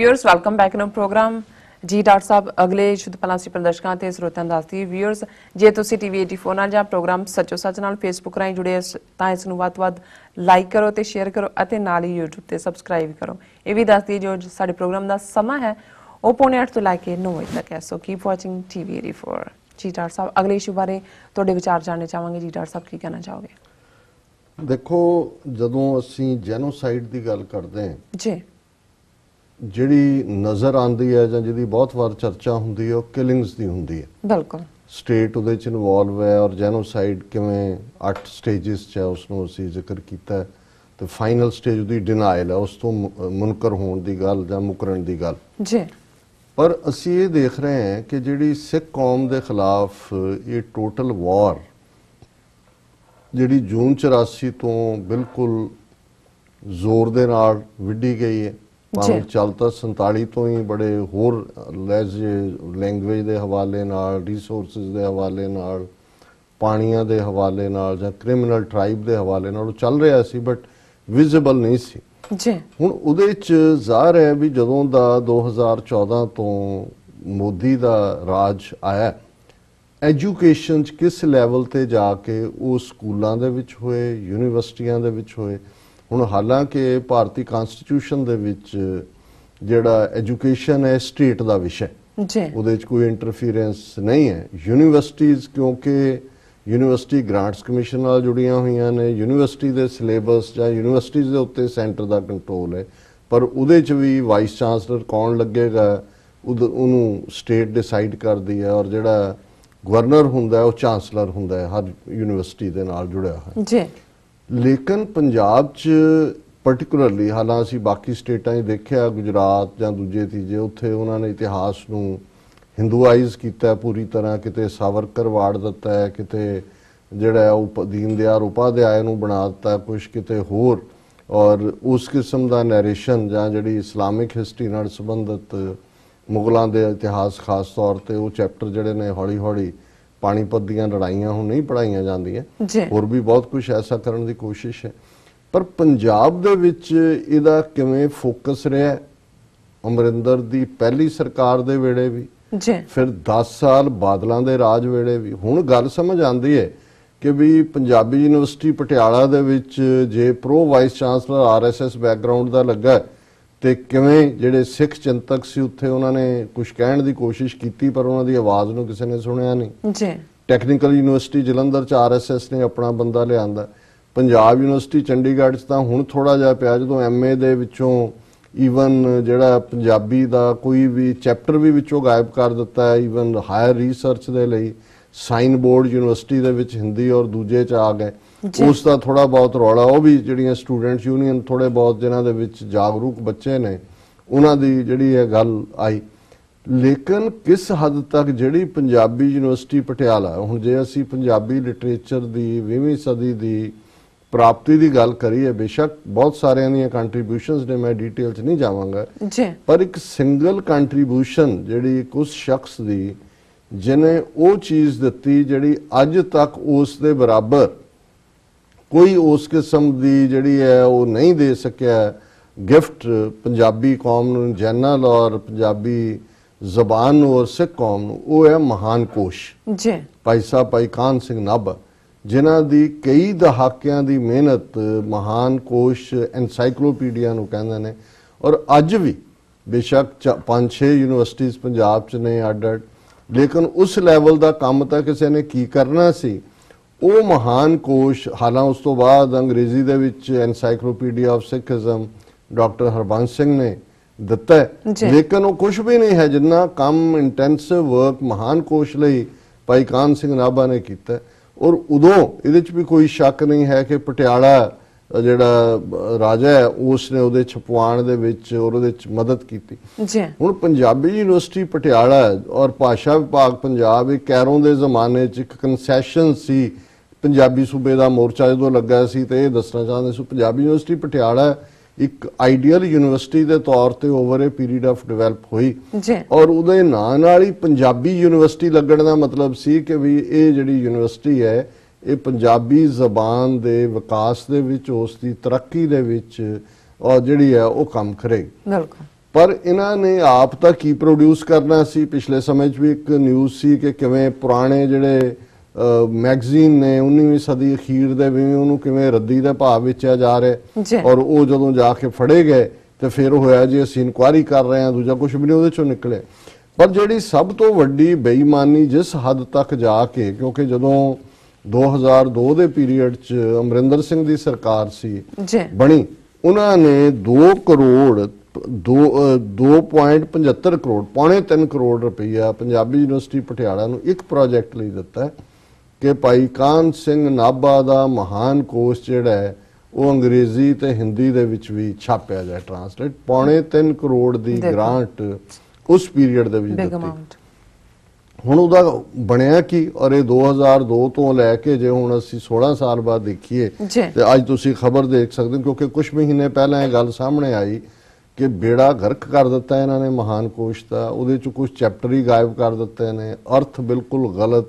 Viewers welcome back in program ਜੀ doctor ਸਾਹਿਬ ਅਗਲੇ ਸ਼ੁੱਧ ਪਲਾਸੀ ਪ੍ਰਦਰਸ਼ਕਾਂ ਤੇ ਸਰੋਤਿਆਂ ਨੂੰ ਦੱਸਦੀ ਵਿਊਅਰਸ ਜੇ ਤੁਸੀਂ ਟੀਵੀ 84 ਨਾਲ ਜਾਂ ਪ੍ਰੋਗਰਾਮ ਸੱਚੋ ਸੱਚ ਨਾਲ ਫੇਸਬੁੱਕ ਰਾਹੀਂ ਜੁੜੇ ਤਾਂ ਇਸ ਨੂੰ ਵੱਧ ਵੱਧ ਲਾਈਕ ਕਰੋ ਤੇ ਸ਼ੇਅਰ ਕਰੋ ਅਤੇ ਨਾਲ ਹੀ YouTube ਤੇ ਸਬਸਕ੍ਰਾਈਬ ਕਰੋ। ਇਹ ਵੀ ਦੱਸਦੀ ਜੋ ਸਾਡੇ ਪ੍ਰੋਗਰਾਮ ਦਾ ਸਮਾਂ ਹੈ ਉਹ ਪੌਣੇ 8 ਤੋਂ ਲੈ ਕੇ 9 ਵਜੇ ਤੱਕ ਹੈ। ਸੋ ਕੀਪ ਵਾਚਿੰਗ ਟੀਵੀ 84 ਜੀ ਡਾਕਟਰ ਸਾਹਿਬ ਅਗਲੇ ਇਸ਼ੂ ਬਾਰੇ ਤੁਹਾਡੇ ਵਿਚਾਰ ਜਾਣਨੇ ਚਾਹਾਂਗੇ। ਜੀ ਡਾਕਟਰ ਸਾਹਿਬ ਕੀ ਕਹਿਣਾ ਚਾਹੋਗੇ? ਦੇਖੋ ਜਦੋਂ ਅਸੀਂ ਜੈਨੋਸਾਈਡ ਦੀ ਗੱਲ ਕਰਦੇ ਹਾਂ ਜੀ। ਜਿਹੜੀ ਨਜ਼ਰ ਆਉਂਦੀ ਹੈ ਜਾਂ ਜਿਹਦੀ ਬਹੁਤ ਵਾਰ ਚਰਚਾ ਹੁੰਦੀ ਹੈ ਉਹ ਕਿਲਿੰਗਸ ਦੀ ਹੁੰਦੀ ਹੈ। ਬਿਲਕੁਲ। ਸਟੇਟ ਉਹਦੇ ਚ ਇਨਵੋਲਵ ਹੈ ਔਰ ਜੈਨੋਸਾਈਡ ਕਿਵੇਂ 8 ਸਟੇजेस ਚ ਹੈ ਉਸ ਨੂੰ ਅਸੀਂ ਜ਼ਿਕਰ ਕੀਤਾ ਤੇ ਫਾਈਨਲ ਸਟੇਜ ਉਹਦੀ ਡਿਨਾਇਲ ਹੈ ਉਸ ਤੋਂ ਮੁਨਕਰ ਹੋਣ ਦੀ ਗੱਲ ਜਾਂ ਮੁਕਰਨ ਦੀ ਗੱਲ। ਜੀ। ਪਰ ਅਸੀਂ ਇਹ ਦੇਖ ਰਹੇ ਹਾਂ ਕਿ ਜਿਹੜੀ ਸਿੱਖ ਕੌਮ ਦੇ ਖਿਲਾਫ ਇਹ ਟੋਟਲ ਵਾਰ ਜਿਹੜੀ ਜੂਨ 84 ਤੋਂ ਬਿਲਕੁਲ ਜ਼ੋਰ ਦੇ ਨਾਲ ਵਿੱਢੀ ਗਈ ਹੈ। ਭਾਵੇਂ। ਚੱਲ ਤਾਂ 47 ਤੋਂ ਹੀ ਬੜੇ ਹੋਰ ਲੈਜ ਲੈਂਗੁਏਜ ਦੇ ਹਵਾਲੇ ਨਾਲ ਰਿਸੋਰਸਸ ਦੇ ਹਵਾਲੇ ਨਾਲ ਪਾਣੀਆਂ ਦੇ ਹਵਾਲੇ ਨਾਲ ਜਾਂ ਕ੍ਰਿਮੀਨਲ ਟ੍ਰਾਈਬ ਦੇ ਹਵਾਲੇ ਨਾਲ ਉਹ ਚੱਲ ਰਿਹਾ ਸੀ ਬਟ ਵਿਜ਼ੀਬਲ ਨਹੀਂ ਸੀ ਜੀ ਹੁਣ ਉਹਦੇ ਚ ਜ਼ਾਹਰ ਹੈ ਵੀ ਜਦੋਂ ਦਾ 2014 ਤੋਂ ਮੋਦੀ ਦਾ ਰਾਜ ਆਇਆ ਐਜੂਕੇਸ਼ਨ ਚ ਕਿਸ ਲੈਵਲ ਤੇ ਜਾ ਕੇ ਉਹ ਸਕੂਲਾਂ ਦੇ ਵਿੱਚ ਹੋਏ ਯੂਨੀਵਰਸਿਟੀਆਂ ਦੇ ਵਿੱਚ ਹੋਏ ਹੁਣ ਹਾਲਾਂਕਿ ਭਾਰਤੀ ਕਨਸਟੀਟਿਊਸ਼ਨ ਦੇ ਵਿੱਚ ਜਿਹੜਾ ਐਜੂਕੇਸ਼ਨ ਹੈ ਸਟੇਟ ਦਾ ਵਿਸ਼ਾ ਜੀ। ਉਹਦੇ ਵਿੱਚ ਕੋਈ ਇੰਟਰਫੀਰੈਂਸ ਨਹੀਂ ਹੈ। ਯੂਨੀਵਰਸਿਟੀਜ਼ ਕਿਉਂਕਿ ਯੂਨੀਵਰਸਿਟੀ ਗ੍ਰਾਂਟਸ ਕਮਿਸ਼ਨ ਨਾਲ ਜੁੜੀਆਂ ਹੋਈਆਂ ਨੇ ਯੂਨੀਵਰਸਿਟੀ ਦੇ ਸਿਲੇਬਸ ਜਾਂ ਯੂਨੀਵਰਸਿਟੀਜ਼ ਦੇ ਉੱਤੇ ਸੈਂਟਰ ਦਾ ਕੰਟਰੋਲ ਹੈ। ਪਰ ਉਹਦੇ 'ਚ ਵੀ ਵਾਈਸ ਚਾਂਸਲਰ ਕੌਣ ਲੱਗੇਗਾ ਉਹਨੂੰ ਸਟੇਟ ਡਿਸਾਈਡ ਕਰਦੀ ਹੈ ਔਰ ਜਿਹੜਾ ਗਵਰਨਰ ਹੁੰਦਾ ਉਹ ਚਾਂਸਲਰ ਹੁੰਦਾ ਹੈ ਹਰ ਯੂਨੀਵਰਸਿਟੀ ਦੇ ਨਾਲ ਜੁੜਿਆ ਹੋਇਆ। ਜੀ। ਲੇਕਿਨ ਪੰਜਾਬ 'ਚ ਪਾਰਟਿਕੂਲਰਲੀ ਹਾਲਾਂ ਅਸੀਂ ਬਾਕੀ ਸਟੇਟਾਂ 'ਚ ਦੇਖਿਆ, ਗੁਜਰਾਤ ਜਾਂ ਦੂਜੇ ਤੀਜੇ, ਉੱਥੇ ਉਹਨਾਂ ਨੇ ਇਤਿਹਾਸ ਨੂੰ ਹਿੰਦੂਆਈਜ਼ ਕੀਤਾ ਪੂਰੀ ਤਰ੍ਹਾਂ, ਕਿਤੇ ਸਾਵਰਕਰ ਵਾੜ ਦਿੱਤਾ ਹੈ, ਕਿਤੇ ਜਿਹੜਾ ਹੈ ਉਹ ਦੀਨ ਦਿਆਲ ਉਪਾਧਿਆਏ ਨੂੰ ਬਣਾ ਦਿੱਤਾ ਕੁਝ ਕਿਤੇ ਹੋਰ। ਔਰ ਉਸ ਕਿਸਮ ਦਾ ਨੈਰੇਸ਼ਨ ਜਾਂ ਜਿਹੜੀ ਇਸਲਾਮਿਕ ਹਿਸਟਰੀ ਨਾਲ ਸੰਬੰਧਿਤ ਮੁਗਲਾਂ ਦੇ ਇਤਿਹਾਸ ਖਾਸ ਤੌਰ ਤੇ ਉਹ ਚੈਪਟਰ ਜਿਹੜੇ ਨੇ ਹੌਲੀ-ਹੌਲੀ ਪਾਣੀਪਤ ਦੀਆਂ ਲੜਾਈਆਂ ਹੁਣ ਨਹੀਂ ਪੜਾਈਆਂ ਜਾਂਦੀਆਂ। ਹੋਰ ਵੀ ਬਹੁਤ ਕੁਝ ਐਸਾ ਕਰਨ ਦੀ ਕੋਸ਼ਿਸ਼ ਹੈ। ਪਰ ਪੰਜਾਬ ਦੇ ਵਿੱਚ ਇਹਦਾ ਕਿਵੇਂ ਫੋਕਸ ਰਿਹਾ? ਅਮਰਿੰਦਰ ਦੀ ਪਹਿਲੀ ਸਰਕਾਰ ਦੇ ਵੇਲੇ ਵੀ ਜੀ। ਫਿਰ 10 ਸਾਲ ਬਾਦਲਾਂ ਦੇ ਰਾਜ ਵੇਲੇ ਵੀ। ਹੁਣ ਗੱਲ ਸਮਝ ਆਉਂਦੀ ਹੈ ਕਿ ਵੀ ਪੰਜਾਬੀ ਯੂਨੀਵਰਸਿਟੀ ਪਟਿਆਲਾ ਦੇ ਵਿੱਚ ਜੇ pro vice chancellor RSS background ਦਾ ਲੱਗਾ ਹੈ, ਤੇ ਕਿਵੇਂ ਜਿਹੜੇ ਸਿੱਖ ਚਿੰਤਕ ਸੀ ਉੱਥੇ ਉਹਨਾਂ ਨੇ ਕੁਝ ਕਹਿਣ ਦੀ ਕੋਸ਼ਿਸ਼ ਕੀਤੀ ਪਰ ਉਹਨਾਂ ਦੀ ਆਵਾਜ਼ ਨੂੰ ਕਿਸੇ ਨੇ ਸੁਣਿਆ ਨਹੀਂ। ਜੀ। ਟੈਕਨੀਕਲ ਯੂਨੀਵਰਸਿਟੀ ਜਲੰਧਰ ਚ ਆਰਐਸਐਸ ਨੇ ਆਪਣਾ ਬੰਦਾ ਲਿਆਂਦਾ। ਪੰਜਾਬ ਯੂਨੀਵਰਸਿਟੀ ਚੰਡੀਗੜ੍ਹ ਚ ਤਾਂ ਹੁਣ ਥੋੜਾ ਜਿਹਾ ਪਿਆ ਜਦੋਂ ਐਮਏ ਦੇ ਵਿੱਚੋਂ ਈਵਨ ਜਿਹੜਾ ਪੰਜਾਬੀ ਦਾ ਕੋਈ ਵੀ ਚੈਪਟਰ ਵੀ ਵਿੱਚੋਂ ਗਾਇਬ ਕਰ ਦਿੱਤਾ ਹੈ ਈਵਨ ਹਾਇਰ ਰਿਸਰਚ ਦੇ ਲਈ ਸਾਈਨ ਬੋਰਡ ਯੂਨੀਵਰਸਿਟੀ ਦੇ ਵਿੱਚ ਹਿੰਦੀ ਔਰ ਦੂਜੇ ਚ ਆ ਗਏ। ਉਸ ਦਾ ਥੋੜਾ ਬਹੁਤ ਰੌਲਾ ਉਹ ਵੀ ਜਿਹੜੀਆਂ ਸਟੂਡੈਂਟਸ ਯੂਨੀਅਨ ਥੋੜੇ ਬਹੁਤ ਜਿਨ੍ਹਾਂ ਦੇ ਵਿੱਚ ਜਾਗਰੂਕ ਬੱਚੇ ਨੇ ਉਹਨਾਂ ਦੀ ਜਿਹੜੀ ਇਹ ਗੱਲ ਆਈ। ਲੇਕਿਨ ਕਿਸ ਹੱਦ ਤੱਕ ਜਿਹੜੀ ਪੰਜਾਬੀ ਯੂਨੀਵਰਸਿਟੀ ਪਟਿਆਲਾ ਹੁਣ ਜੇ ਅਸੀਂ ਪੰਜਾਬੀ ਲਿਟਰੇਚਰ ਦੀ 20ਵੀਂ ਸਦੀ ਦੀ ਪ੍ਰਾਪਤੀ ਦੀ ਗੱਲ ਕਰੀਏ ਬੇਸ਼ੱਕ ਬਹੁਤ ਸਾਰਿਆਂ ਦੀਆਂ ਕੰਟਰੀਬਿਊਸ਼ਨਸ ਨੇ ਮੈਂ ਡਿਟੇਲ 'ਚ ਨਹੀਂ ਜਾਵਾਂਗਾ। ਪਰ ਇੱਕ ਸਿੰਗਲ ਕੰਟਰੀਬਿਊਸ਼ਨ ਜਿਹੜੀ ਕੁਝ ਸ਼ਖਸ ਦੀ ਜਿਨੇ ਉਹ ਚੀਜ਼ ਦਿੱਤੀ ਜਿਹੜੀ ਅੱਜ ਤੱਕ ਉਸ ਦੇ ਬਰਾਬਰ ਕੋਈ ਉਸ ਕਿਸਮ ਦੀ ਜਿਹੜੀ ਹੈ ਉਹ ਨਹੀਂ ਦੇ ਸਕਿਆ। ਗਿਫਟ ਪੰਜਾਬੀ ਕੌਮ ਨੂੰ ਜਨਰਲ ਔਰ ਪੰਜਾਬੀ ਜ਼ਬਾਨ ਨੂੰ ਔਰ ਸਿੱਖ ਕੌਮ ਨੂੰ ਉਹ ਹੈ ਮਹਾਨ ਕੋਸ਼। ਜੀ। ਭਾਈ ਸਾਹਿਬ ਭਾਈ ਕਾਨ ਸਿੰਘ ਨਾਭਾ ਜਿਨ੍ਹਾਂ ਦੀ ਕਈ ਦਹਾਕਿਆਂ ਦੀ ਮਿਹਨਤ ਮਹਾਨ ਕੋਸ਼ ਐਨਸਾਈਕਲੋਪੀਡੀਆ ਨੂੰ ਕਹਿੰਦੇ ਨੇ। ਔਰ ਅੱਜ ਵੀ ਬੇਸ਼ੱਕ ਚ- ਪੰਜ ਛੇ ਯੂਨੀਵਰਸਿਟੀਆਂ ਪੰਜਾਬ ਚ ਨੇ ਅੱਡ ਅੱਡ ਲੇਕਿਨ ਉਸ ਲੈਵਲ ਦਾ ਕੰਮ ਤਾਂ ਕਿਸੇ ਨੇ ਕੀ ਕਰਨਾ ਸੀ ਉਹ ਮਹਾਨ ਕੋਸ਼ ਹਾਲਾਂ ਉਸ ਤੋਂ ਬਾਅਦ ਅੰਗਰੇਜ਼ੀ ਦੇ ਵਿੱਚ encyclopedia of Sikhism doctor Harbans Singh ਨੇ ਦਿੱਤਾ। ਲੇਕਿਨ ਉਹ ਕੁਝ ਵੀ ਨਹੀਂ ਹੈ ਜਿੰਨਾ ਕੰਮ ਇੰਟੈਂਸਿਵ ਵਰਕ ਮਹਾਨ ਕੋਸ਼ ਲਈ ਭਾਈ ਕਾਨ ਸਿੰਘ ਨਾਭਾ ਨੇ ਕੀਤਾ। ਔਰ ਉਦੋਂ ਇਹਦੇ ਚ ਵੀ ਕੋਈ ਸ਼ੱਕ ਨਹੀਂ ਹੈ ਕਿ ਪਟਿਆਲਾ ਜਿਹੜਾ ਰਾਜਾ ਹੈ ਉਸ ਨੇ ਉਹਦੇ ਛਪਵਾਣ ਦੇ ਵਿੱਚ ਔਰ ਉਹਦੇ ਚ ਮਦਦ ਕੀਤੀ। ਜੀ ਹੁਣ ਪੰਜਾਬੀ ਯੂਨੀਵਰਸਿਟੀ ਪਟਿਆਲਾ ਔਰ ਭਾਸ਼ਾ ਵਿਭਾਗ ਪੰਜਾਬ ਇਹ ਕੈਰੋਂ ਦੇ ਜ਼ਮਾਨੇ 'ਚ ਇੱਕ ਕਨਸੈਸ਼ਨ ਸੀ। ਪੰਜਾਬੀ ਸੂਬੇ ਦਾ ਮੋਰਚਾ ਜਦੋਂ ਲੱਗਾ ਸੀ ਤੇ ਇਹ ਦੱਸਣਾ ਚਾਹੁੰਦੇ ਸੀ ਪੰਜਾਬੀ ਯੂਨੀਵਰਸਿਟੀ ਪਟਿਆਲਾ ਇੱਕ ਆਈਡੀਅਲ ਯੂਨੀਵਰਸਿਟੀ ਦੇ ਤੌਰ ਤੇ over a period of develop ਹੋਈ। ਜੀ ਔਰ ਉਹਦੇ ਨਾਂ ਨਾਲ ਹੀ ਪੰਜਾਬੀ ਯੂਨੀਵਰਸਿਟੀ ਲੱਗਣ ਦਾ ਮਤਲਬ ਸੀ ਕਿ ਵੀ ਇਹ ਜਿਹੜੀ ਯੂਨੀਵਰਸਿਟੀ ਹੈ ਇਹ ਪੰਜਾਬੀ ਜ਼ਬਾਨ ਦੇ ਵਿਕਾਸ ਦੇ ਵਿੱਚ ਉਸ ਦੀ ਤਰੱਕੀ ਦੇ ਵਿੱਚ ਔਰ ਜਿਹੜੀ ਹੈ ਉਹ ਕੰਮ ਕਰੇਗੀ। ਬਿਲਕੁਲ। ਪਰ ਇਹਨਾਂ ਨੇ ਆਪ ਤਾਂ ਕੀ ਪ੍ਰੋਡਿਊਸ ਕਰਨਾ ਸੀ? ਪਿਛਲੇ ਸਮੇਂ 'ਚ ਵੀ ਇੱਕ ਨਿਊਜ਼ ਸੀ ਕਿ ਕਿਵੇਂ ਪੁਰਾਣੇ ਜਿਹੜੇ ਮੈਗਜ਼ੀਨ ਨੇ 19ਵੀਂ ਸਦੀ ਅਖੀਰ ਦੇ ਵੀ ਉਹਨੂੰ ਕਿਵੇਂ ਰੱਦੀ ਦੇ ਭਾਅ ਵੇਚਿਆ ਜਾ ਰਿਹਾ। ਔਰ ਉਹ ਜਦੋਂ ਜਾ ਕੇ ਫੜੇ ਗਏ ਤੇ ਫਿਰ ਹੋਇਆ ਜੀ ਅਸੀਂ ਇਨਕੁਆਇਰੀ ਕਰ ਰਹੇ ਹਾਂ ਦੂਜਾ ਕੁਝ ਵੀ ਨਹੀਂ ਉਹਦੇ ਚੋਂ ਨਿਕਲਿਆ। ਪਰ ਜਿਹੜੀ ਸਭ ਤੋਂ ਵੱਡੀ ਬੇਈਮਾਨੀ ਜਿਸ ਹੱਦ ਤੱਕ ਜਾ ਕੇ ਕਿਉਂਕਿ ਜਦੋਂ 2002 ਦੇ ਪੀਰੀਅਡ 'ਚ ਅਮਰਿੰਦਰ ਸਿੰਘ ਦੀ ਸਰਕਾਰ ਸੀ ਬਣੀ। ਉਹਨਾਂ ਨੇ 2 ਕਰੋੜ 2 2.75 ਕਰੋੜ ਪੌਣੇ 3 ਕਰੋੜ ਰੁਪਈਆ ਪੰਜਾਬੀ ਯੂਨੀਵਰਸਿਟੀ ਪਟਿਆਲਾ ਨੂੰ ਇੱਕ ਪ੍ਰੋਜੈਕਟ ਲਈ ਦਿੱਤਾ ਕਿ ਭਾਈ ਕਾਨ ਸਿੰਘ ਨਾਭਾ ਦਾ ਮਹਾਨ ਕੋਸ਼ ਜਿਹੜਾ ਹੈ ਉਹ ਅੰਗਰੇਜ਼ੀ ਤੇ ਹਿੰਦੀ ਦੇ ਵਿੱਚ ਵੀ ਛਾਪਿਆ ਜਾਏ ਟ੍ਰਾਂਸਲੇਟ ਪੌਣੇ 3 ਕਰੋੜ ਦੀ। ਗ੍ਰਾਂਟ ਉਸ ਪੀਰੀਅਡ ਦੇ ਵਿੱਚ ਦਿੱਤੀ। ਹੁਣ ਉਹਦਾ ਬਣਿਆ ਕੀ? ਔਰ ਇਹ 2002 ਤੋਂ ਲੈ ਕੇ ਜੇ ਹੁਣ ਅਸੀਂ 16 ਸਾਲ ਬਾਅਦ ਦੇਖੀਏ। ਤੇ ਅੱਜ ਤੁਸੀਂ ਖਬਰ ਦੇਖ ਸਕਦੇ ਹੋ ਕਿਉਂਕਿ ਕੁਝ ਮਹੀਨੇ ਪਹਿਲਾਂ ਇਹ ਗੱਲ ਸਾਹਮਣੇ ਆਈ ਕਿ ਬੇੜਾ ਗਰਕ ਕਰ ਦਿੱਤਾ ਇਹਨਾਂ ਨੇ ਮਹਾਨ ਕੋਸ਼ ਦਾ। ਉਹਦੇ ਚ ਕੁਝ ਚੈਪਟਰ ਹੀ ਗਾਇਬ ਕਰ ਦਿੱਤੇ ਨੇ। ਅਰਥ ਬਿਲਕੁਲ ਗਲਤ।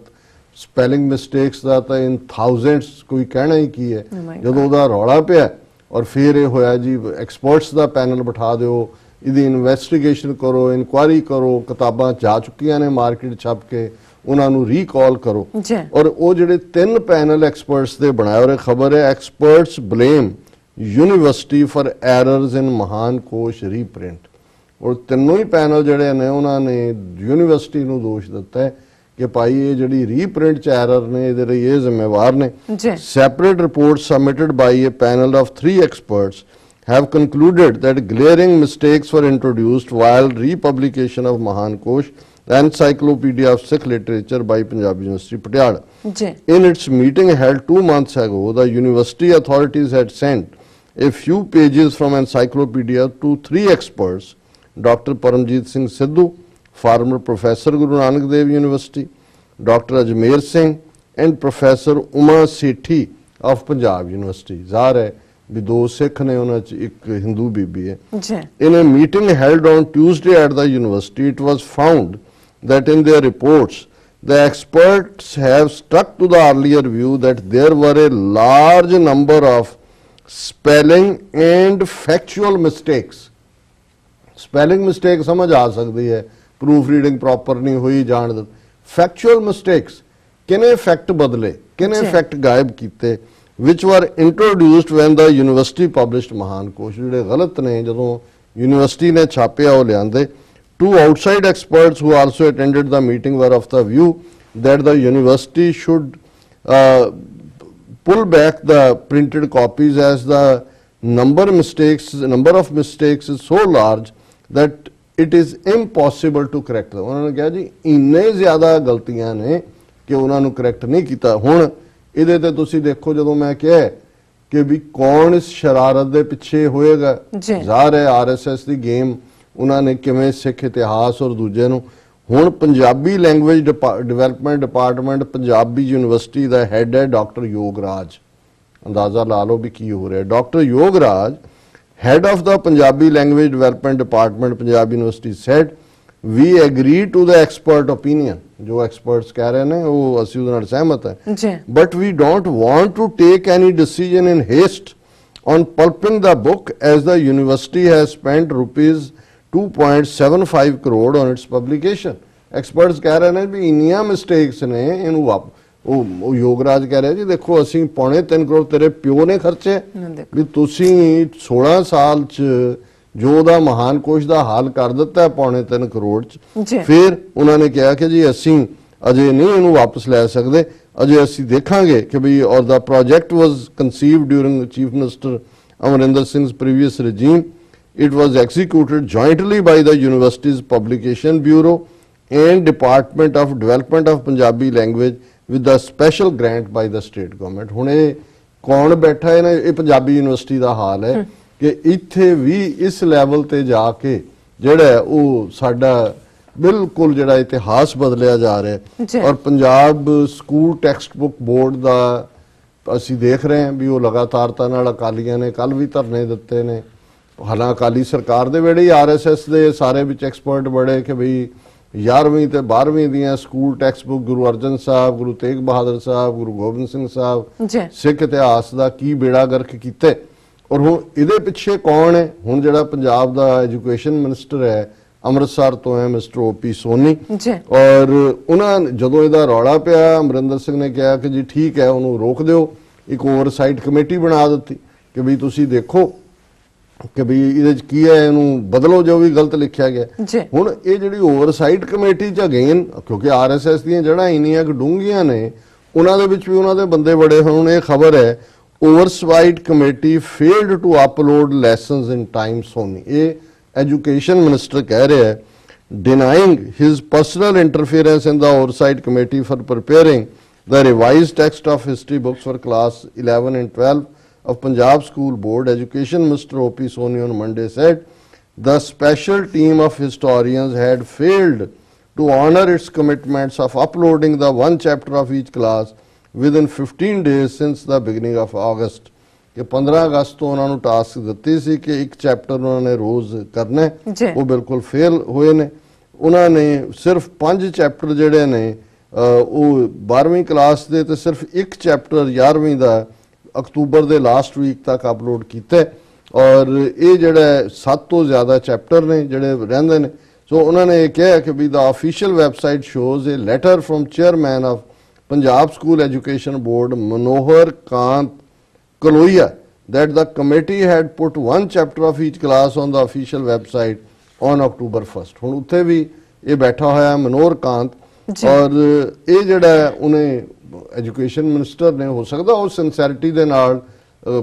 ਸਪੈਲਿੰਗ ਮਿਸਟੇਕਸ ਦਾ ਤਾਂ ਇਨ ਥਾਊਜ਼ੈਂਡਸ ਕੋਈ ਕਹਿਣਾ ਹੀ ਕੀ ਹੈ? Oh. ਜਦੋਂ ਉਹਦਾ ਰੌਲਾ ਪਿਆ ਔਰ ਫਿਰ ਇਹ ਹੋਇਆ ਜੀ ਐਕਸਪਰਟਸ ਦਾ ਪੈਨਲ ਬਿਠਾ ਦਿਓ ਇਹਦੀ ਇਨਵੈਸਟੀਗੇਸ਼ਨ ਕਰੋ ਇਨਕੁਆਇਰੀ ਕਰੋ ਕਿਤਾਬਾਂ ਜਾ ਚੁੱਕੀਆਂ ਨੇ ਮਾਰਕੀਟ ਛਪ ਕੇ ਉਹਨਾਂ ਨੂੰ ਰੀਕਾਲ ਕਰੋ। ਔਰ ਉਹ ਜਿਹੜੇ ਤਿੰਨ ਪੈਨਲ ਐਕਸਪਰਟਸ ਦੇ ਬਣਾਏ ਔਰ ਖਬਰ ਹੈ experts blame university for errors in Mahan Kosh reprint ਔਰ ਤਿੰਨੋਂ ਹੀ ਪੈਨਲ ਜਿਹੜੇ ਨੇ ਉਹਨਾਂ ਨੇ ਯੂਨੀਵਰਸਿਟੀ ਨੂੰ ਦੋਸ਼ ਦਿੱਤਾ ਹੈ ਕਿ ਭਾਈ ਇਹ ਜਿਹੜੀ ਰੀਪ੍ਰਿੰਟ ਚ ਐਰਰ ਨੇ ਇਹਦੇ ਲਈ ਇਹ ਜ਼ਿੰਮੇਵਾਰ ਨੇ। Separate reports submitted by a panel of three experts have concluded that glaring mistakes were introduced while republication of Mahan Kosh, the Encyclopedia of Sikh Literature by Punjab University Patiala. In its meeting held two months ago, the university authorities had sent a few pages from encyclopedia to three experts, Dr. Paramjit Singh Sidhu, former professor Guru Nanak Dev University, Dr. Ajmer Singh and Professor Uma Sethi of Punjab University. Zahar ਵੀ ਦੋ ਸਿੱਖ ਨੇ ਉਹਨਾਂ ਚ ਇੱਕ ਹਿੰਦੂ ਬੀਬੀ ਹੈ ਜੀ In a meeting held on Tuesday at the university, it was found that in their reports, the experts have stuck to the earlier view that there were a large number of spelling and factual mistakes. Spelling mistake ਸਮਝ ਆ ਸਕਦੀ ਹੈ proof reading proper ਨਹੀਂ ਹੋਈ ਜਾਣ ਦਾ factual mistakes ਕਿਨੇ fact ਬਦਲੇ ਕਿਨੇ। ਫੈਕਟ ਗਾਇਬ ਕੀਤੇ which were introduced when the university published ਮਹਾਨ ਕੋਸ਼ ਜਿਹੜੇ ਗਲਤ ਨੇ ਜਦੋਂ ਯੂਨੀਵਰਸਿਟੀ ਨੇ ਛਾਪਿਆ ਉਹ ਲਿਆਂਦੇ two outside experts who also attended the meeting were of the view that the university should uh, pull back the printed copies as the number mistakes number of mistakes is so large that it is impossible to correct them ਉਹਨਾਂ ਨੇ ਕਿਹਾ ਜੀ ਇੰਨੇ ਜ਼ਿਆਦਾ ਗਲਤੀਆਂ ਨੇ ਕਿ ਉਹਨਾਂ ਨੂੰ ਕਰੈਕਟ ਨਹੀਂ ਕੀਤਾ ਹੁਣ ਇਹਦੇ ਤੇ ਤੁਸੀਂ ਦੇਖੋ ਜਦੋਂ ਮੈਂ ਕਿਹਾ ਕਿ ਵੀ ਕੌਣ ਇਸ ਸ਼ਰਾਰਤ ਦੇ ਪਿੱਛੇ ਹੋਏਗਾ। ਜ਼ਾਹਰ ਹੈ ਆਰਐਸਐਸ ਦੀ ਗੇਮ ਉਹਨਾਂ ਨੇ ਕਿਵੇਂ ਸਿੱਖ ਇਤਿਹਾਸ ਔਰ ਦੂਜੇ ਨੂੰ। ਹੁਣ Punjabi language development department Punjabi university ਦਾ ਹੈੱਡ ਹੈ ਡਾਕਟਰ ਯੋਗਰਾਜ। ਅੰਦਾਜ਼ਾ ਲਾ ਲਓ ਵੀ ਕੀ ਹੋ ਰਿਹਾ। Doctor Yograj head of the Punjabi language development department Punjab university said we agree to the expert opinion ਜੋ ਐਕਸਪਰਟਸ ਕਹਿ ਰਹੇ ਨੇ ਉਹ ਅਸੀਂ ਉਹਦੇ ਨਾਲ ਸਹਿਮਤ ਹੈ ਜੀ but we don't want to take any decision in haste on pulping the book as the university has spent rupees 2.75 crore on its publication experts ਕਹਿ ਰਹੇ ਨੇ ਵੀ ਇੰਨੀਆਂ ਮਿਸਟੇਕਸ ਨੇ ਇਹਨੂੰ ਵਾਪ ਉਹ ਯੋਗਰਾਜ ਕਹਿ ਰਿਹਾ ਜੀ ਦੇਖੋ ਅਸੀਂ ਪੌਣੇ 3 ਕਰੋੜ ਤੇਰੇ ਪਿਓ ਨੇ ਖਰਚੇ। ਵੀ ਤੁਸੀਂ 16 ਸਾਲ ਚ ਜੋ ਉਹਦਾ ਮਹਾਨ ਕੋਸ਼ ਦਾ ਹਾਲ ਕਰ ਦਿੱਤਾ ਹੈ ਪੌਣੇ 3 ਕਰੋੜ ਚ। ਫਿਰ ਉਹਨਾਂ ਨੇ ਕਿਹਾ ਕਿ ਜੀ ਅਸੀਂ ਅਜੇ ਨਹੀਂ ਇਹਨੂੰ ਵਾਪਸ ਲੈ ਸਕਦੇ ਅਜੇ ਅਸੀਂ ਦੇਖਾਂਗੇ ਕਿ ਵੀ ਔਰ the project was conceived during chief minister Amarinder ਸਿੰਘ's previous regime it was executed jointly by the university's publication bureau and department of development of punjabi language with the special grant by the state government ਹੁਣ ਇਹ ਕੌਣ ਬੈਠਾ ਹੈ ਨਾ ਇਹ Punjabi university ਦਾ ਹਾਲ ਹੈ ਕਿ ਇੱਥੇ ਵੀ ਇਸ ਲੈਵਲ ਤੇ ਜਾ ਕੇ ਜਿਹੜਾ ਉਹ ਸਾਡਾ ਬਿਲਕੁਲ ਜਿਹੜਾ ਇਤਿਹਾਸ ਬਦਲਿਆ ਜਾ ਰਿਹਾ ਔਰ Punjab school text book board ਦਾ ਅਸੀਂ ਦੇਖ ਰਹੇ ਹਾਂ ਵੀ ਉਹ ਲਗਾਤਾਰਤਾ ਨਾਲ ਅਕਾਲੀਆਂ ਨੇ ਕੱਲ ਵੀ ਧਰਨੇ ਦਿੱਤੇ ਨੇ। ਹਾਲਾਂ ਅਕਾਲੀ ਸਰਕਾਰ ਦੇ ਵੇਲੇ ਹੀ ਆਰਐਸਐਸ ਦੇ ਸਾਰੇ ਵਿੱਚ ਐਕਸਪਰਟ ਬੜੇ ਕਿ ਵੀ 11ਵੀਂ ਤੇ 12ਵੀਂ ਦੀਆਂ school text book Guru Arjan Sahib Guru Tegh Bahadur Sahib Guru Gobind Singh Sahib Sikh ਇਤਿਹਾਸ ਦਾ ਕੀ ਬੇੜਾ ਗਰਕ ਕੀਤੇ। ਔਰ ਹੁਣ ਇਹਦੇ ਪਿੱਛੇ ਕੌਣ ਹੈ? ਹੁਣ ਜਿਹੜਾ ਪੰਜਾਬ ਦਾ ਐਜੂਕੇਸ਼ਨ ਮਿਨਿਸਟਰ ਹੈ ਅੰਮ੍ਰਿਤਸਰ ਤੋਂ ਹੈ ਮਿਸਟਰ ਓਪੀ ਸੋਨੀ। ਜੀ। ਔਰ ਉਹਨਾਂ ਜਦੋਂ ਇਹਦਾ ਰੌਲਾ ਪਿਆ ਅਮਰਿੰਦਰ ਸਿੰਘ ਨੇ ਕਿਹਾ ਕਿ ਜੀ ਠੀਕ ਹੈ ਉਹਨੂੰ ਰੋਕ ਦਿਓ। ਇੱਕ ਓਵਰਸਾਈਟ ਕਮੇਟੀ ਬਣਾ ਦਿੱਤੀ ਕਿ ਵੀ ਤੁਸੀਂ ਦੇਖੋ ਕਿ ਵੀ ਇਹਦੇ ਚ ਕੀ ਹੈ ਇਹਨੂੰ ਬਦਲੋ ਜੋ ਵੀ ਗਲਤ ਲਿਖਿਆ ਗਿਆ। ਹੁਣ ਇਹ ਜਿਹੜੀ ਓਵਰਸਾਈਟ ਕਮੇਟੀ ਚ ਅਗੇਨ ਕਿਉਂਕਿ ਆਰਐਸਐਸ ਦੀਆਂ ਜੜ੍ਹਾਂ ਇੰਨੀਆਂ ਕਿ ਡੂੰਘੀਆਂ ਨੇ ਉਹਨਾਂ ਦੇ ਵਿੱਚ ਵੀ ਉਹਨਾਂ ਦੇ ਬੰਦੇ ਬੜੇ ਹੁਣ ਇਹ ਖਬਰ ਹੈ। oversight committee failed to upload lessons in time sony. A education minister keh rahe hai denying his personal interference in the oversight committee for preparing the revised text of history books for class 11 and 12 of punjab school board. Education minister op sony on monday said the special team of historians had failed to honor its commitments of uploading the one chapter of each class within 15 days since the beginning of August. ਕਿ 15 ਅਗਸਤ ਤੋਂ ਉਹਨਾਂ ਨੂੰ task ਦਿੱਤੀ ਸੀ ਕਿ ਇੱਕ chapter ਉਹਨਾਂ ਨੇ ਰੋਜ਼ ਕਰਨਾ। ਉਹ ਬਿਲਕੁਲ ਫੇਲ ਹੋਏ ਨੇ ਉਹਨਾਂ ਨੇ ਸਿਰਫ ਪੰਜ ਚੈਪਟਰ ਜਿਹੜੇ ਨੇ ਉਹ 12ਵੀਂ ਕਲਾਸ ਦੇ ਤੇ ਸਿਰਫ ਇੱਕ ਚੈਪਟਰ 11ਵੀਂ ਦਾ ਅਕਤੂਬਰ ਦੇ ਲਾਸਟ ਵੀਕ ਤੱਕ ਅਪਲੋਡ ਕੀਤਾ। ਔਰ ਇਹ ਜਿਹੜਾ ਸੱਤ ਤੋਂ ਜ਼ਿਆਦਾ ਚੈਪਟਰ ਨੇ ਜਿਹੜੇ ਰਹਿੰਦੇ ਨੇ ਸੋ ਉਹਨਾਂ ਨੇ ਇਹ ਕਿਹਾ ਕਿ ਵੀ the official website shows a letter from chairman of Punjab school education board Manohar Kant Kaloia that the committee had put one chapter of each class on the official website on October 1st. ਹੁਣ ਉੱਥੇ ਵੀ ਇਹ ਬੈਠਾ ਹੋਇਆ ਮਨੋਹਰ ਕਾਂਤ। ਔਰ ਇਹ ਜਿਹੜਾ ਉਹਨੇ education minister ਨੇ ਹੋ ਸਕਦਾ ਉਹ ਸਿੰਸੈਰਿਟੀ ਦੇ ਨਾਲ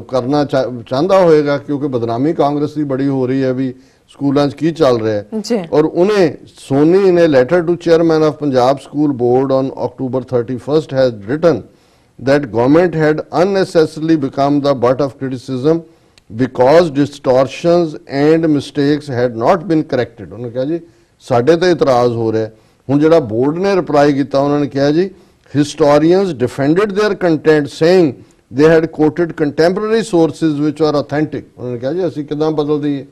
ਕਰਨਾ ਚਾ- ਚਾਹੁੰਦਾ ਹੋਏਗਾ ਕਿਉਂਕਿ ਬਦਨਾਮੀ ਕਾਂਗਰਸ ਦੀ ਬੜੀ ਹੋ ਰਹੀ ਹੈ ਵੀ ਸਕੂਲਾਂ 'ਚ ਕੀ ਚੱਲ ਰਿਹਾ ਹੈ ਔਰ ਉਹਨੇ ਸੋਨੀ ਨੇ letter to chairman of Punjab school board on October 31st has written that government had unnecessarily become the butt of criticism because distortions and mistakes had not been corrected ਉਹਨੇ ਕਿਹਾ ਜੀ ਸਾਡੇ ਤੇ ਇਤਰਾਜ਼ ਹੋ ਰਿਹਾ। ਹੁਣ ਜਿਹੜਾ ਬੋਰਡ ਨੇ ਰਿਪਲਾਈ ਕੀਤਾ ਉਹਨਾਂ ਨੇ ਕਿਹਾ ਜੀ historians defended their content saying they had quoted contemporary sources which are authentic ਉਹਨਾਂ ਨੇ ਕਿਹਾ ਜੀ ਅਸੀਂ ਕਿਦਾਂ ਬਦਲ ਦਈਏ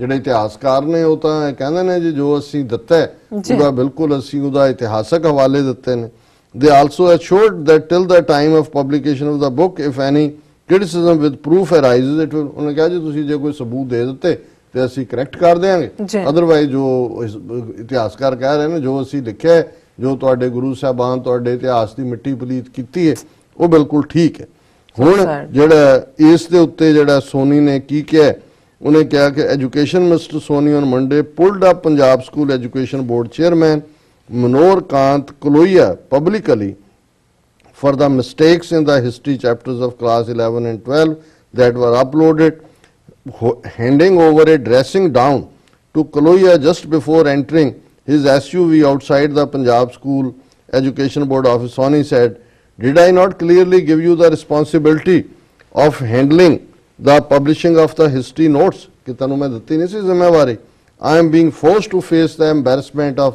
ਜਿਹੜੇ ਇਤਿਹਾਸਕਾਰ ਨੇ ਉਹ ਤਾਂ ਇਹ ਕਹਿੰਦੇ ਨੇ ਜੀ ਜੋ ਅਸੀਂ ਦਿੱਤਾ। ਉਹਦਾ ਬਿਲਕੁਲ ਅਸੀਂ ਉਹਦਾ ਇਤਿਹਾਸਕ ਹਵਾਲੇ ਦਿੱਤੇ ਨੇ they also assured that till the time of publication of the book if any criticism with proof arises it will ਉਹਨੇ ਕਿਹਾ ਜੀ ਤੁਸੀਂ ਜੇ ਕੋਈ ਸਬੂਤ ਦੇ ਦਿੱਤੇ ਤੇ ਅਸੀਂ ਕਰੈਕਟ ਕਰ ਜੀ। ਦੇਵਾਂਗੇ ਅਦਰਵਾਈਜ਼ ਜੋ ਇਤਿਹਾਸਕਾਰ ਕਹਿ ਰਹੇ ਨੇ ਜੋ ਅਸੀਂ ਲਿਖਿਆ ਹੈ ਜੋ ਤੁਹਾਡੇ ਗੁਰੂ ਸਾਹਿਬਾਨ ਤੁਹਾਡੇ ਇਤਿਹਾਸ ਦੀ ਮਿੱਟੀ ਪਲੀਤ ਕੀਤੀ ਹੈ ਉਹ ਬਿਲਕੁਲ ਠੀਕ ਹੈ ਹੁਣ। ਜਿਹੜਾ ਇਸ ਦੇ ਉੱਤੇ ਜਿਹੜਾ ਸੋਨੀ ਨੇ ਕੀ ਕਿਹਾ उन्हें क्या कि education minister Soni on Monday pulled up Punjab school education board chairman Manohar Kant Kaloia publicly for the mistakes in the history chapters of class 11 and 12 that were uploaded, handing over a dressing down to Kaloya just before entering his SUV outside the Punjab School Education Board office. Soni said, Did I not clearly give you the responsibility of handling the publishing of the history notes? ਕਿ ਤੁਹਾਨੂੰ ਮੈਂ ਦਿੱਤੀ ਨਹੀਂ ਸੀ ਜ਼ਿੰਮੇਵਾਰੀ I am being forced to face the embarrassment of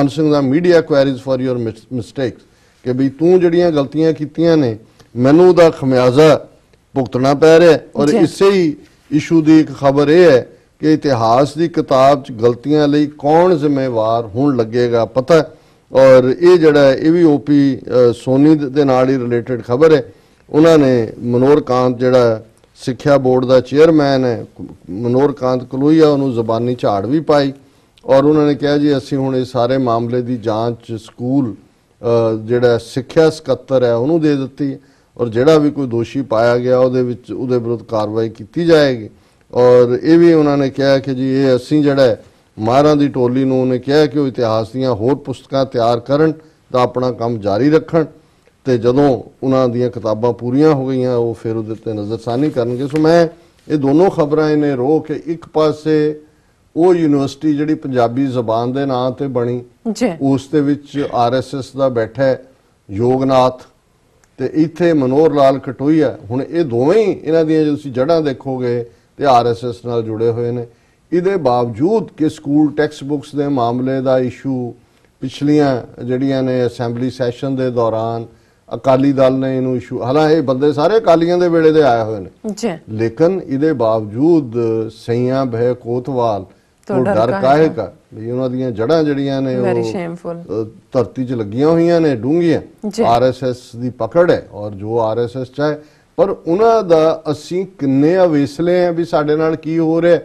answering the media queries for your mis- mistakes. ਕਿ ਵੀ ਤੂੰ ਜਿਹੜੀਆਂ ਗਲਤੀਆਂ ਕੀਤੀਆਂ ਨੇ ਮੈਨੂੰ ਉਹਦਾ ਖਮਿਆਜ਼ਾ ਭੁਗਤਣਾ ਪੈ ਰਿਹਾ। ਔਰ। ਇਸੇ ਹੀ ਇਸ਼ੂ ਦੀ ਇੱਕ ਖਬਰ ਇਹ ਹੈ ਕਿ ਇਤਿਹਾਸ ਦੀ ਕਿਤਾਬ 'ਚ ਗਲਤੀਆਂ ਲਈ ਕੌਣ ਜ਼ਿੰਮੇਵਾਰ ਹੁਣ ਲੱਗੇਗਾ ਪਤਾ। ਔਰ ਇਹ ਜਿਹੜਾ ਇਹ ਵੀ ਓਪੀ ਸੋਨੀ ਦੇ ਦੇ ਨਾਲ ਹੀ ਰਿਲੇਟਡ ਖਬਰ ਹੈ ਉਹਨਾਂ ਨੇ ਮਨੋਰ ਕਾਂਤ ਜਿਹੜਾ ਸਿੱਖਿਆ ਬੋਰਡ ਦਾ ਚੇਅਰਮੈਨ ਹੈ ਮਨੋਰ ਕਾਂਤ ਕਲੋਈਆ ਉਹਨੂੰ ਜ਼ਬਾਨੀ ਝਾੜ ਵੀ ਪਾਈ ਔਰ ਉਹਨਾਂ ਨੇ ਕਿਹਾ ਜੀ ਅਸੀਂ ਹੁਣ ਇਹ ਸਾਰੇ ਮਾਮਲੇ ਦੀ ਜਾਂਚ ਸਕੂਲ ਜਿਹੜਾ ਸਿੱਖਿਆ ਸਕੱਤਰ ਹੈ ਉਹਨੂੰ ਦੇ ਦਿੱਤੀ ਔਰ ਜਿਹੜਾ ਵੀ ਕੋਈ ਦੋਸ਼ੀ ਪਾਇਆ ਗਿਆ ਉਹਦੇ ਵਿੱਚ ਉਹਦੇ ਵਿਰੁੱਧ ਕਾਰਵਾਈ ਕੀਤੀ ਜਾਏਗੀ। ਔਰ ਇਹ ਵੀ ਉਹਨਾਂ ਨੇ ਕਿਹਾ ਕਿ ਜੀ ਇਹ ਅਸੀਂ ਜਿਹੜਾ ਹੈ, ਮਾਹਰਾਂ ਦੀ ਟੋਲੀ ਨੂੰ ਉਹਨੇ ਕਿਹਾ ਕਿ ਉਹ ਇਤਿਹਾਸ ਦੀਆਂ ਹੋਰ ਪੁਸਤਕਾਂ ਤਿਆਰ ਕਰਨ ਤਾਂ ਆਪਣਾ ਕੰਮ ਜਾਰੀ ਰੱਖਣ। ਤੇ ਜਦੋਂ ਉਹਨਾਂ ਦੀਆਂ ਕਿਤਾਬਾਂ ਪੂਰੀਆਂ ਹੋ ਗਈਆਂ ਉਹ ਫਿਰ ਉਹਦੇ ਤੇ ਨਜ਼ਰਸਾਨੀ ਕਰਨਗੇ। ਸੋ ਮੈਂ ਇਹ ਦੋਨੋਂ ਖਬਰਾਂ ਇਹਨੇ ਰੋ ਕੇ ਇੱਕ ਪਾਸੇ ਉਹ ਯੂਨੀਵਰਸਿਟੀ ਜਿਹੜੀ ਪੰਜਾਬੀ ਜ਼ਬਾਨ ਦੇ ਨਾਂ ਤੇ ਬਣੀ ਉਸ ਦੇ ਵਿੱਚ ਆਰਐਸਐਸ ਦਾ ਬੈਠਾ ਹੈ ਯੋਗਨਾਥ ਤੇ ਇੱਥੇ ਮਨੋਹਰ ਲਾਲ ਕਟੋਈਆ ਹੁਣ ਇਹ ਦੋਵੇਂ ਹੀ ਇਹਨਾਂ ਦੀਆਂ ਜੇ ਤੁਸੀਂ ਜੜ੍ਹਾਂ ਦੇਖੋਗੇ ਤੇ ਆਰਐਸਐਸ ਨਾਲ ਜੁੜੇ ਹੋਏ ਨੇ। ਇਹਦੇ ਬਾਵਜੂਦ ਕਿ ਸਕੂਲ ਟੈਕਸਟ ਬੁక్స్ ਦੇ ਮਾਮਲੇ ਦਾ ਇਸ਼ੂ ਪਿਛਲੀਆਂ ਜਿਹੜੀਆਂ ਨੇ ਅਸੈਂਬਲੀ ਸੈਸ਼ਨ ਦੇ ਦੌਰਾਨ ਅਕਾਲੀ ਦਲ ਨੇ ਇਹਨੂੰ ਇਸ਼ੂ ਹਾਲਾਂ ਇਹ ਬੰਦੇ ਸਾਰੇ ਅਕਾਲੀਆਂ ਦੇ ਵੇਲੇ ਦੇ ਆਏ ਹੋਏ ਨੇ। ਜੀ। ਲੇਕਿਨ ਇਹਦੇ ਬਾਵਜੂਦ ਸਈਆਂ ਭੈ ਕੋਤਵਾਲ ਤੋਂ ਤੋਂ ਡਰ ਕਾਹੇ ਕਾ? ਵੀ ਉਹਨਾਂ ਦੀਆਂ ਜੜ੍ਹਾਂ ਜਿਹੜੀਆਂ ਨੇ ਉਹ ਧਰਤੀ 'ਚ ਲੱਗੀਆਂ ਹੋਈਆਂ ਨੇ ਡੂੰਘੀਆਂ। ਆਰਐਸਐਸ ਦੀ ਪਕੜ ਹੈ ਔਰ ਜੋ ਆਰਐਸਐਸ ਚਾਹੇ ਪਰ ਉਹਨਾਂ ਦਾ ਅਸੀਂ ਕਿੰਨੇ ਅਵੇਸਲੇ ਆ ਵੀ ਸਾਡੇ ਨਾਲ ਕੀ ਹੋ ਰਿਹਾ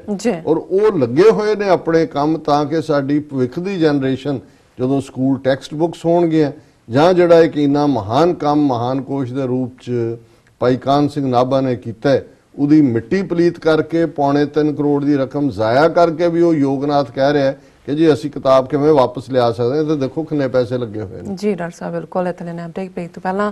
ਔਰ ਉਹ ਲੱਗੇ ਹੋਏ ਨੇ ਆਪਣੇ ਕੰਮ ਤਾਂ ਕਿ ਸਾਡੀ ਭਵਿੱਖ ਦੀ ਜਨਰੇਸ਼ਨ ਜਦੋਂ ਸਕੂਲ ਟੈਕਸਟ ਬੁੱਕਸ ਹੋਣਗੀਆਂ ਜਾਂ ਜਿਹੜਾ ਇੱਕ ਇੰਨਾ ਮਹਾਨ ਕੰਮ, ਮਹਾਨ ਕੋਸ਼ ਦੇ ਰੂਪ ਚ ਭਾਈ ਕਾਨ ਸਿੰਘ ਨਾਭਾ ਨੇ ਕੀਤਾ ਉਹਦੀ ਮਿੱਟੀ ਪਲੀਤ ਕਰਕੇ ਪੌਣੇ 3 ਕਰੋੜ ਦੀ ਰਕਮ ਜ਼ਾਇਆ ਕਰਕੇ ਵੀ ਉਹ ਯੋਗਨਾਥ ਕਹਿ ਰਿਹਾ ਕਿ ਜੀ ਅਸੀਂ ਕਿਤਾਬ ਕਿਵੇਂ ਵਾਪਸ ਲਿਆ ਸਕਦੇ ਹਾਂ ਤੇ ਦੇਖੋ ਕਿੰਨੇ ਪੈਸੇ ਲੱਗੇ ਹੋਏ ਨੇ। ਜੀ, ਡਾਕਟਰ ਸਾਹਿਬ, ਬਿਲਕੁਲ, ਇਤਨੇ ਨਾਮ ਟੇਕ ਪੇ ਤੋਂ ਪਹਿਲਾਂ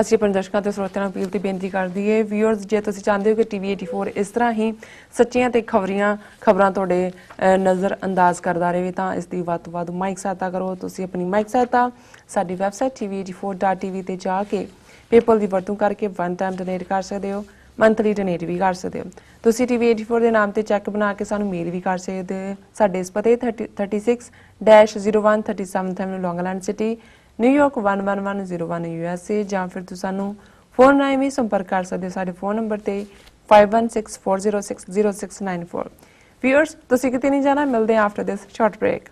ਅਸੀਂ ਆਪਣੇ ਦਰਸ਼ਕਾਂ ਤੇ ਸਰੋਤਿਆਂ ਨੂੰ ਅਪੀਲ ਤੇ ਬੇਨਤੀ ਕਰ ਦਈਏ ਵਿਊਅਰਸ ਜੇ ਤੁਸੀਂ ਚਾਹੁੰਦੇ ਹੋ ਕਿ ਟੀਵੀ 84 ਇਸ ਤਰ੍ਹਾਂ ਹੀ ਸੱਚੀਆਂ ਤੇ ਖਬਰੀਆਂ, ਖਬਰਾਂ ਤੁਹਾਡੇ ਨਜ਼ਰ ਅੰਦਾਜ਼ ਕਰਦਾ ਰਹੇ, ਤਾਂ ਇਸ ਦੀ ਵੱਧ ਤੋਂ ਵੱਧ ਮਾਈਕ ਸਹਾਇਤਾ ਕਰੋ। ਤੁਸੀਂ ਆਪਣੀ ਮਾਈਕ ਸਹਾਇਤਾ ਸਾਡੀ ਵੈਬਸਾਈਟ tv84.tv ਤੇ ਜਾ ਕੇ ਪੇਪਲ ਦੀ ਵਰਤੋਂ ਕਰਕੇ ਵਨ ਟਾਈਮ ਡੋਨੇਟ ਕਰ ਸਕਦੇ ਹੋ ਮੰਥਲੀ ਡੋਨੇਟ ਵੀ ਕਰ ਸਕਦੇ ਹੋ। ਤੁਸੀਂ TV84 ਦੇ ਨਾਮ ਤੇ ਚੈੱਕ ਬਣਾ ਕੇ ਸਾਨੂੰ ਮੇਲ ਵੀ ਕਰ ਸਕਦੇ ਹੋ। ਸਾਡੇ ਇਸ ਪਤੇ 36-0137 ਥੈਮਨ Long Island City New York 11101 USA ਜਾਂ ਫਿਰ ਤੁਸੀਂ ਸਾਨੂੰ ਫੋਨ ਰਾਹੀਂ ਵੀ ਸੰਪਰਕ ਕਰ ਸਕਦੇ ਹੋ ਸਾਡੇ ਫੋਨ ਨੰਬਰ ਤੇ 5164060694 ਵੀਅਰਸ ਤੁਸੀਂ ਕਿਤੇ ਨਹੀਂ ਜਾਣਾ, ਮਿਲਦੇ ਹਾਂ ਆਫਟਰ ਦਿਸ ਸ਼ਾਰਟ ਬ੍ਰੇਕ